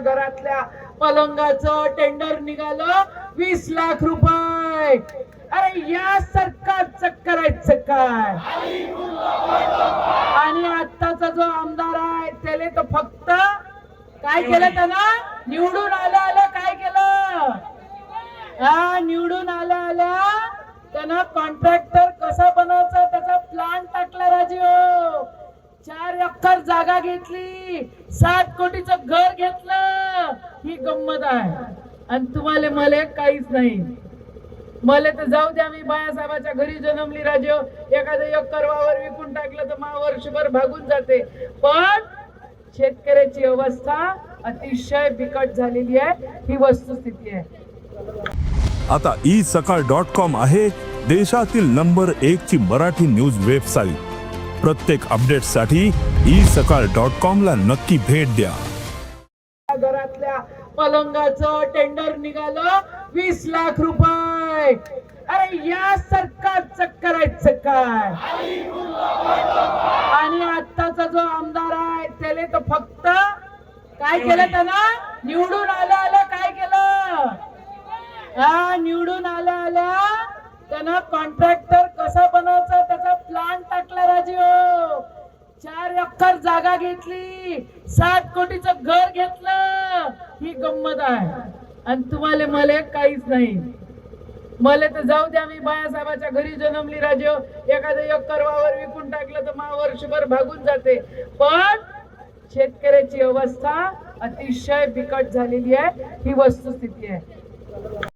घरातल्या पलंगाचं टेंडर निघालं. वीस लाख रुपये. अरे या सरकारचं करायचं काय आणि आत्ताचा जो आमदार आहे त्याने तर फक्त काय केलं त्याला निवडून आलं आलं काय केलं? हा निवडून आलं आलं. त्यानं कॉन्ट्रॅक्टर कसा बनवायचा त्याचा प्लान टाकला राजीव. चार एकर जागा घेतली. सात कोटीचं घर घेतलं. गंमत आहे. आणि तुम्हाला मले काहीच नाही. मला तर जाऊ द्या मी बायासाहेबाच्या घरी जन्मली राजे. एखादं एक करवावर विकून टाकलं तर मा वर्षभर भागून जाते. पण शेतकऱ्याची अवस्था अतिशय बिकट झालेली आहे. ही वस्तुस्थिती आहे. आता ई सकाळ डॉट कॉम आहे देशातील नंबर एक ची मराठी न्यूज वेबसाईट. प्रत्येक अपडेटसाठी ई सकाळ डॉट कॉम ला नक्की भेट द्या. घरातल्या पलंगाचं टेंडर निघालं. वीस लाख रुपये. अरे या सरकारचं करायचं काय आणि आत्ताचा जो आमदार आहे त्याने तर फक्त काय केलं त्यानं? निवडून आलं आलं काय केलं? हा निवडून आलं आल्या त्यानं कॉन्ट्रॅक्टर एकर जागा घेतली. सात कोटीचं घर घेतलं. ही गंमत आहे. आणि तुम्हाला मले काहीच नाही. मले तर जाऊ द्या मी बायासाहेबाच्या घरी जन्मली राजे. एखादं एकर वावर विकून टाकलं तर मा वर्षभर भागून जाते. पण शेतकऱ्याची अवस्था अतिशय बिकट झालेली आहे. ही वस्तुस्थिती आहे.